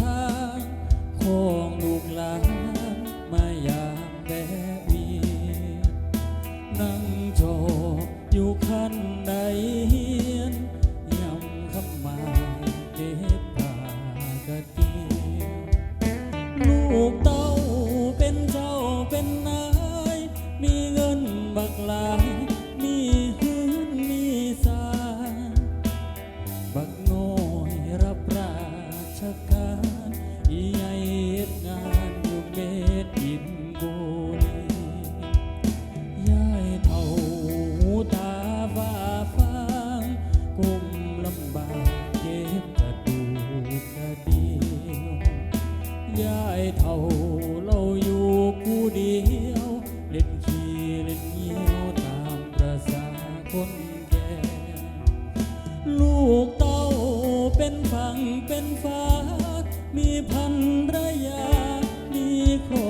ทางของลูกหลานมายามแดเนั่งจออยู่ขั้นใดเฮียนยำคำมาเก็บปากเกียวลูกตา การเฮ็งานอยู่เมตินบุรียายเฒ่าตาฟ้าฟางก้มลำบากเก็บกระดูกกระเดียวยายเฒ่าเราอยู่คู่เดียว เล่นขี้เล่นเยี่ยวตามประสาคนแก่ ลูกเต้าเป็นฝั่งเป็นฝา มีพันระยามีคน